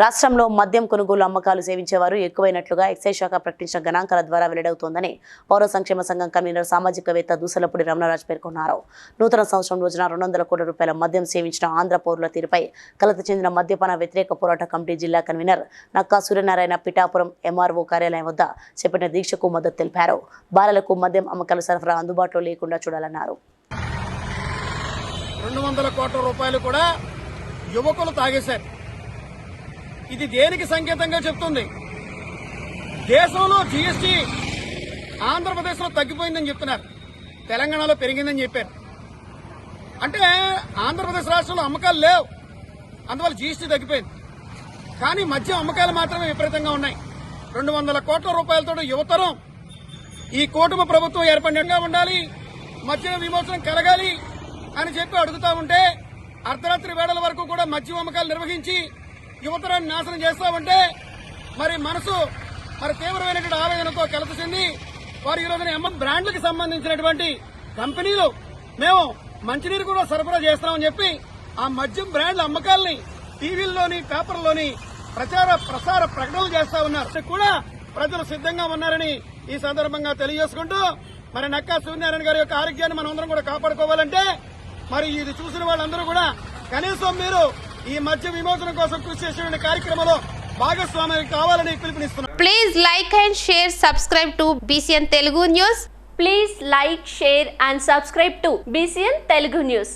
రాష్ట్రంలో మద్యం కొనుగోలు అమ్మకాలు సేవించేవారు ఎక్కువైనట్లుగా ఎక్సైజ్ శాఖ ప్రకటించిన గణాంకాల ద్వారా వెల్లడవుతోందని పౌర సంక్షేమ సంఘం కన్వీనర్ సామాజికవేత్త దూసలపూడి రమణరాజు పేర్కొన్నారు. నూతన సంవత్సరం రోజున రెండు వందల కోట్ల రూపాయల మద్యం సేవించిన ఆంధ్ర పౌరుల తీరుపై కలత చెందిన మద్యపాన వ్యతిరేక పోరాట కమిటీ జిల్లా కన్వీనర్ నక్కా సూర్యనారాయణ పిఠాపురం ఎంఆర్ఓ కార్యాలయం వద్ద చేపట్టిన దీక్షకు మద్దతు తెలిపారు. బాలలకు మద్యం అమ్మకాలు సరఫరా అందుబాటులో లేకుండా చూడాలన్నారు. రెండు వందల కోట్ల రూపాయలు కూడా యువకులు తాగేశారు. ఇది దేనికి సంకేతంగా చెప్తుంది? దేశంలో జీఎస్టీ ఆంధ్రప్రదేశ్లో తగ్గిపోయిందని చెప్తున్నారు. తెలంగాణలో పెరిగిందని చెప్పారు. అంటే ఆంధ్రప్రదేశ్ రాష్ట్రంలో అమ్మకాలు లేవు. అందువల్ల జీఎస్టీ తగ్గిపోయింది. కానీ మద్యం అమ్మకాలు మాత్రమే విపరీతంగా ఉన్నాయి. రెండు వందల కోట్ల రూపాయలతో యువతరం ఈ కూటమి ప్రభుత్వం ఏర్పడినట్టుగా ఉండాలి మద్యం విమోచనం కలగాలి అని చెప్పి అడుగుతా ఉంటే అర్ధరాత్రి వేళల వరకు కూడా మద్యం అమ్మకాలు నిర్వహించి యువతరాన్ని నాశనం చేస్తా ఉంటే మరి మనసు మరి తీవ్రమైనటువంటి ఆవేదనతో కలత వారు ఈ రోజున ఎంఎం బ్రాండ్లకు సంబంధించినటువంటి కంపెనీలు మేము మంచినీరు కూడా సరఫరా చేస్తామని చెప్పి ఆ మద్యం బ్రాండ్ల అమ్మకాల్ని టీవీల్లోని పేపర్లోని ప్రచార ప్రసార ప్రకటనలు చేస్తా ఉన్నారు. కూడా ప్రజలు సిద్ధంగా ఉన్నారని ఈ సందర్భంగా తెలియజేసుకుంటూ మరి నక్కా సూర్యనారాయణ గారి యొక్క ఆరోగ్యాన్ని మనం అందరం కూడా కాపాడుకోవాలంటే మరి ఇది చూసిన వాళ్ళందరూ కూడా కనీసం మీరు ఈ మధ్య విమోచన కోసం కృషి చేసిన కార్యక్రమంలో భాగస్వామ్యం కావాలని పిలుపునిస్తున్నాను. Please like and share subscribe to BCN Telugu news please like share and subscribe to BCN Telugu news